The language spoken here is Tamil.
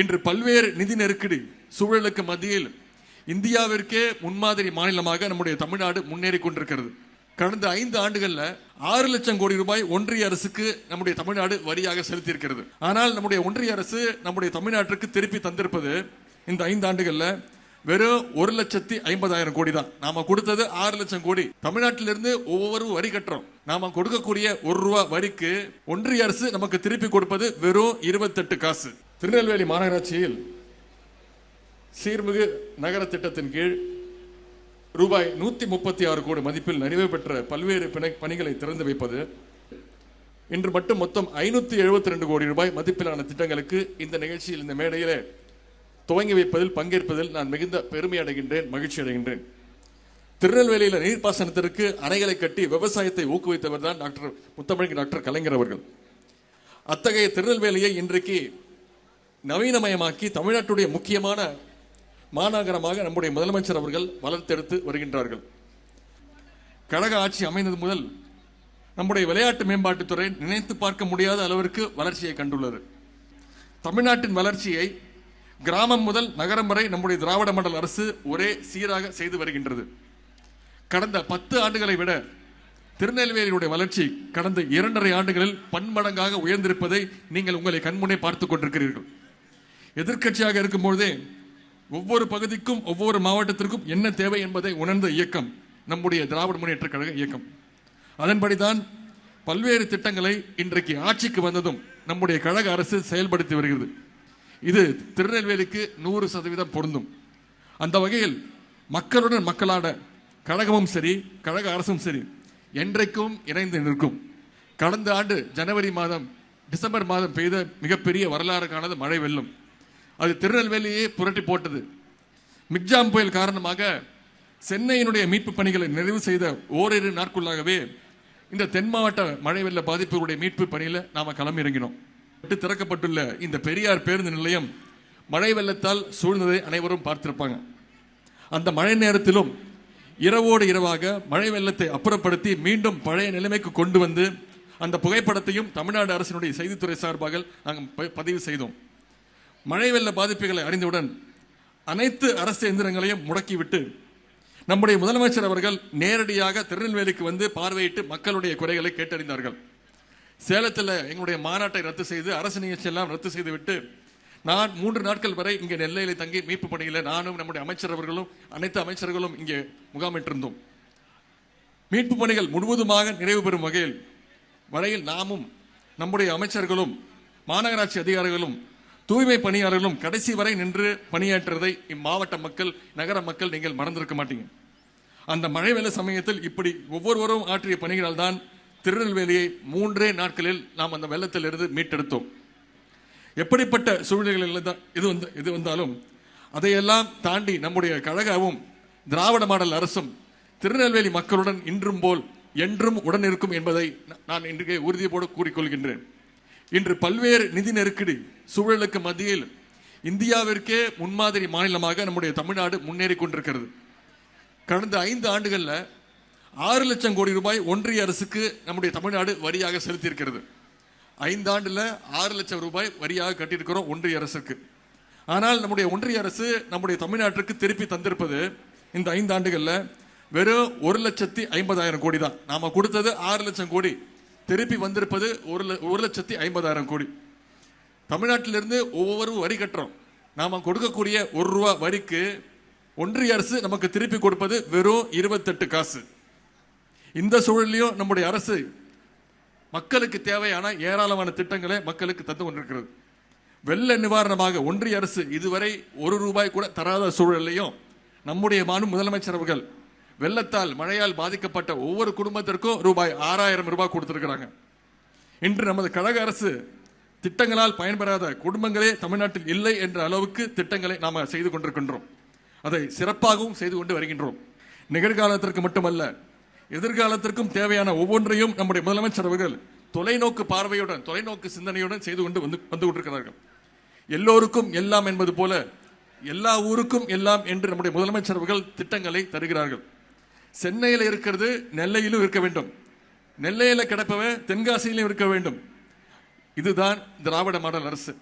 இன்று பல்வேறு நிதி நெருக்கடி சூழலுக்கு மத்தியில் இந்தியாவிற்கே முன்மாதிரி மாநிலமாக நம்முடைய தமிழ்நாடு முன்னேறி கொண்டிருக்கிறது. கடந்த ஐந்து ஆண்டுகளில் ஆறு லட்சம் கோடி ரூபாய் ஒன்றிய அரசுக்கு நம்முடைய தமிழ்நாடு வரியாக செலுத்தியிருக்கிறது. ஆனால் நம்முடைய ஒன்றிய அரசு நம்முடைய தமிழ்நாட்டிற்கு திருப்பி தந்திருப்பது இந்த ஐந்து ஆண்டுகளில் வெறும் ஒரு லட்சத்தி ஐம்பதாயிரம் கோடி தான். நாம கொடுத்தது ஆறு லட்சம் கோடி. தமிழ்நாட்டிலிருந்து ஒவ்வொரு வரி கட்டுறோம். நாம கொடுக்கக்கூடிய ஒரு ரூபா வரிக்கு ஒன்றிய அரசு நமக்கு திருப்பி கொடுப்பது வெறும் இருபத்தெட்டு காசு. திருநெல்வேலி மாநகராட்சியில் சீர்மிகு நகர திட்டத்தின் கீழ் ரூபாய் நூற்றி முப்பத்தி ஆறு கோடி மதிப்பில் நிறைவு பெற்ற பல்வேறு பிணை- பணிகளை திறந்து வைப்பது. இன்று மட்டும் மொத்தம் ஐநூற்றி எழுபத்தி ரெண்டு கோடி ரூபாய் மதிப்பிலான திட்டங்களுக்கு இந்த நிகழ்ச்சியில் இந்த மேடையிலே துவங்கி வைப்பதில் பங்கேற்பதில் நான் மிகுந்த பெருமை அடைகின்றேன் மகிழ்ச்சி அடைகின்றேன். திருநெல்வேலியில் நீர்ப்பாசனத்திற்கு அணைகளை கட்டி விவசாயத்தை ஊக்குவித்தவர் தான் டாக்டர் முத்தமிழ் டாக்டர் கலைஞர் அவர்கள். அத்தகைய திருநெல்வேலியை இன்றைக்கு நவீனமயமாக்கி தமிழ்நாட்டுடைய முக்கியமான மாநகரமாக நம்முடைய முதலமைச்சர் அவர்கள் வளர்த்தெடுத்து வருகின்றார்கள். கழக ஆட்சி அமைந்தது முதல் நம்முடைய விளையாட்டு மேம்பாட்டுத்துறை நினைத்து பார்க்க முடியாத அளவிற்கு வளர்ச்சியை கண்டுள்ளது. தமிழ்நாட்டின் வளர்ச்சியை கிராமம் முதல் நகரம் வரை நம்முடைய திராவிட மண்டல அரசு ஒரே சீராக செய்து வருகின்றது. கடந்த பத்து ஆண்டுகளை விட திருநெல்வேலியுடைய வளர்ச்சி கடந்த இரண்டரை ஆண்டுகளில் பன்மடங்காக உயர்ந்திருப்பதை நீங்கள் உங்களை கண்முன்னே பார்த்துக் கொண்டிருக்கிறீர்கள். எதிர்க்கட்சியாக இருக்கும்பொழுதே ஒவ்வொரு பகுதிக்கும் ஒவ்வொரு மாவட்டத்திற்கும் என்ன தேவை என்பதை உணர்ந்த இயக்கம் நம்முடைய திராவிட முன்னேற்ற கழக இயக்கம். அதன்படிதான் பல்வேறு திட்டங்களை இன்றைக்கு ஆட்சிக்கு வந்ததும் நம்முடைய கழக அரசு செயல்படுத்தி வருகிறது. இது திருநெல்வேலிக்கு நூறு சதவீதம் பொருந்தும். அந்த வகையில் மக்களுடன் மக்களாட கழகமும் சரி கழக அரசும் சரி என்றைக்கும் இணைந்து நிற்கும். கடந்த ஆண்டு ஜனவரி மாதம் டிசம்பர் மாதம் பெய்த மிகப்பெரிய வரலாறு மழை வெள்ளம் அது திருநெல்வேலியே புரட்டி போட்டது. மிக்ஜாம் புயல் காரணமாக சென்னையினுடைய மீட்பு பணிகளை நிறைவு செய்த ஓரிரு நாட்குள்ளாகவே இந்த தென் மாவட்ட மழை வெள்ள பாதிப்புகளுடைய மீட்பு பணியில் நாம் களம் இறங்கினோம் விட்டு திறக்கப்பட்டுள்ள இந்த பெரியார் பேருந்து நிலையம் மழை வெள்ளத்தால் சூழ்ந்ததை அனைவரும் பார்த்திருப்பாங்க. அந்த மழை நேரத்திலும் இரவோடு இரவாக மழை வெள்ளத்தை அப்புறப்படுத்தி மீண்டும் பழைய நிலைமைக்கு கொண்டு வந்து அந்த புகைப்படத்தையும் தமிழ்நாடு அரசினுடைய செய்தித்துறை சார்பாக நாங்கள் ப- பதிவு செய்தோம். மழை வெள்ள பாதிப்புகளை அறிந்தவுடன் அனைத்து அரசு எந்திரங்களையும் முடக்கிவிட்டு நம்முடைய முதலமைச்சர் அவர்கள் நேரடியாக திருநெல்வேலிக்கு வந்து பார்வையிட்டு மக்களுடைய குறைகளை கேட்டறிந்தார்கள். சேலத்தில் எங்களுடைய மாநாட்டை ரத்து செய்து அரசு நிகழ்ச்சி எல்லாம் ரத்து செய்துவிட்டு நான் மூன்று நாட்கள் வரை இங்கே நெல்லையில் தங்கி மீட்பு பணியில் நானும் நம்முடைய அமைச்சர் அவர்களும் அனைத்து அமைச்சர்களும் இங்கே முகாமிட்டிருந்தோம். மீட்பு பணிகள் முழுவதுமாக நிறைவு பெறும் வகையில் வரையில் நாமும் நம்முடைய அமைச்சர்களும் மாநகராட்சி அதிகாரிகளும் தூய்மை பணியாளர்களும் கடைசி வரை நின்று பணியாற்றுவதை இம்மாவட்ட மக்கள் நகர மக்கள் நீங்கள் மறந்திருக்க மாட்டீங்க. அந்த மழை வெள்ள சமயத்தில் இப்படி ஒவ்வொருவரும் ஆற்றிய பணிகளால் தான் திருநெல்வேலியை மூன்றே நாட்களில் நாம் அந்த வெள்ளத்திலிருந்து மீட்டெடுத்தோம். எப்படிப்பட்ட சூழ்நிலைகளில் தான் இது வந்து இது வந்தாலும் அதையெல்லாம் தாண்டி நம்முடைய கழகமும் திராவிட மாடல் அரசும் திருநெல்வேலி மக்களுடன் இன்றும் போல் என்றும் உடன் இருக்கும் என்பதை நான் இன்றைக்கு உறுதியோடு கூறிக்கொள்கின்றேன். இன்று பல்வேறு நிதி நெருக்கடி சூழலுக்கு மத்தியில் இந்தியாவிற்கே முன்மாதிரி மாநிலமாக நம்முடைய தமிழ்நாடு முன்னேறி கொண்டிருக்கிறது. கடந்த ஐந்து ஆண்டுகளில் ஆறு லட்சம் கோடி ரூபாய் ஒன்றிய அரசுக்கு நம்முடைய தமிழ்நாடு வரியாக செலுத்தியிருக்கிறது. ஐந்து ஆண்டில் ஆறு லட்சம் ரூபாய் வரியாக கட்டியிருக்கிறோம் ஒன்றிய அரசுக்கு. ஆனால் நம்முடைய ஒன்றிய அரசு நம்முடைய தமிழ்நாட்டிற்கு திருப்பி தந்திருப்பது இந்த ஐந்து ஆண்டுகளில் வெறும் ஒரு லட்சத்தி ஐம்பதாயிரம் கோடி தான். நாம் கொடுத்தது ஆறு லட்சம் கோடி. திருப்பி வந்திருப்பது ஒரு ல- ஒரு லட்சத்தி ஐம்பதாயிரம் கோடி. தமிழ்நாட்டிலிருந்து ஒவ்வொரு வரி கட்டுறோம். நாம் கொடுக்கக்கூடிய ஒரு ரூபா வரிக்கு ஒன்றிய அரசு நமக்கு திருப்பி கொடுப்பது வெறும் இருபத்தெட்டு காசு. இந்த சூழலையும் நம்முடைய அரசு மக்களுக்கு தேவையான ஏராளமான திட்டங்களை மக்களுக்கு தந்து கொண்டிருக்கிறது. வெள்ள நிவாரணமாக ஒன்றிய அரசு இதுவரை ஒரு ரூபாய் கூட தராத சூழலையும் நம்முடைய மாநில முதலமைச்சர் அவர்கள் வெள்ளத்தால் மழையால் பாதிக்கப்பட்ட ஒவ்வொரு குடும்பத்திற்கும் ரூபாய் ஆறாயிரம் ரூபாய் கொடுத்துருக்குறாங்க. இன்று நமது கழக அரசு திட்டங்களால் பயன்பெறாத குடும்பங்களே தமிழ்நாட்டில் இல்லை என்ற அளவுக்கு திட்டங்களை நாம் செய்து கொண்டிருக்கின்றோம். அதை சிறப்பாகவும் செய்து கொண்டு வருகின்றோம். நிகழ்காலத்திற்கு மட்டுமல்ல எதிர்காலத்திற்கும் தேவையான ஒவ்வொன்றையும் நம்முடைய முதலமைச்சர் அவர்கள் தொலைநோக்கு பார்வையுடன் தொலைநோக்கு சிந்தனையுடன் செய்து கொண்டு வந்து வந்து கொண்டிருக்கிறார்கள். எல்லோருக்கும் எல்லாம் என்பது போல எல்லா ஊருக்கும் எல்லாம் என்று நம்முடைய முதலமைச்சர் அவர்கள் திட்டங்களை தருகிறார்கள். சென்னையில் இருக்கிறது நெல்லையிலும் இருக்க வேண்டும். நெல்லையில் கிடப்பவன் தென்காசியிலும் இருக்க வேண்டும். இதுதான் திராவிட மாடல் அரசு.